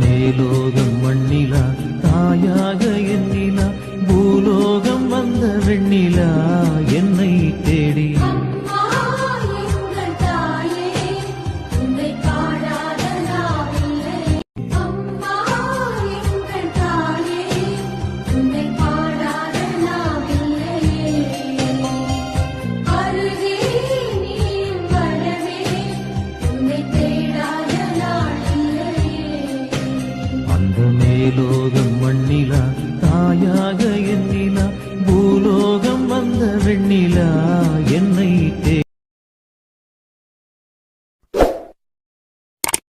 மேலோகம் மண்ணிலா தாயாக எண்ணிலா பூலோகம் வந்த வெண்ணிலா என்னை அந்த மேலோகம் மண்ணிலா தாயாக எண்ணிலா பூலோகம் வந்த வெண்ணிலா.